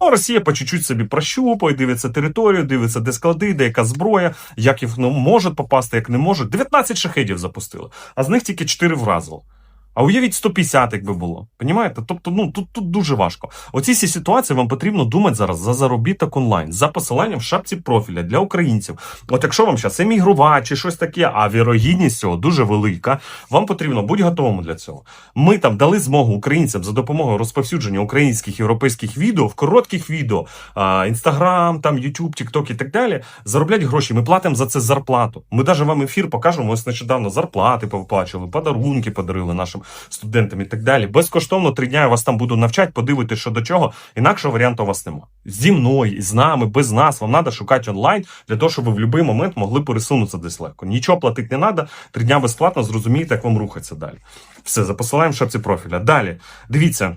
Ну, Росія по чуть-чуть собі прощупує, дивиться територію, дивиться, де склади, де яка зброя, як їх ну, можуть попасти, як не можуть. 19 шахедів запустили, а з них тільки 4 вразило. А уявіть 150, якби було. Понімаєте? Тобто, ну тут, тут дуже важко. Оці всі ситуації вам потрібно думати зараз за заробіток онлайн, за посиланням в шапці профіля для українців. От якщо вам зараз емігрувати чи щось таке, а вірогідність цього дуже велика, вам потрібно бути готовим для цього. Ми там дали змогу українцям за допомогою розповсюдження українських європейських відео в коротких відео, інстаграм, там Ютуб, Тікток і так далі. Заробляти гроші. Ми платимо за це зарплату. Ми навіть вам ефір покажемо. Ось нещодавно зарплати повиплачували, подарунки подарили нашим студентам і так далі. Безкоштовно три дня я вас там буду навчати, подивитися, що до чого. Інакшого варіанту у вас нема. Зі мною, з нами, без нас. Вам треба шукати онлайн для того, щоб ви в будь-який момент могли пересунутися десь легко. Нічого платити не треба. Три дня безплатно зрозумієте, як вам рухатися далі. Все, запосилаємо в шапці профіля. Далі, дивіться.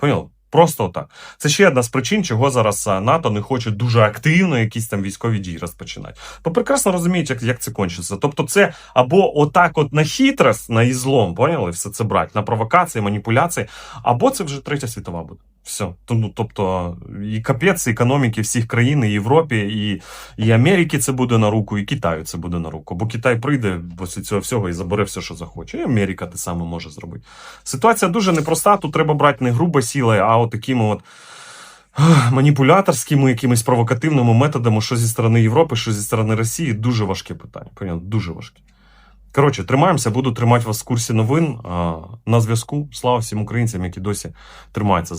Поняли? Просто отак. Це ще одна з причин, чого зараз НАТО не хоче дуже активно якісь там військові дії розпочинати. Бо прекрасно розуміють, як, як це кончиться. Тобто, це або отак, от на хитрость, на ізлом, поняли, все це брати, на провокації, маніпуляції, або це вже третя світова буде. Все. Ну, тобто, і капець економіки всіх країн, і Європі, і, і Америки це буде на руку, і Китаю це буде на руку. Бо Китай прийде після цього всього і забере все, що захоче. І Америка те саме може зробити. Ситуація дуже непроста. Тут треба брати не грубо сілою, а от такими от маніпуляторськими, якимись провокативними методами, що зі сторони Європи, що зі сторони Росії. Дуже важке питання. Понятно? Дуже важке. Коротше, тримаємося, буду тримати вас в курсі новин. На зв'язку. Слава всім українцям, які досі тримаються.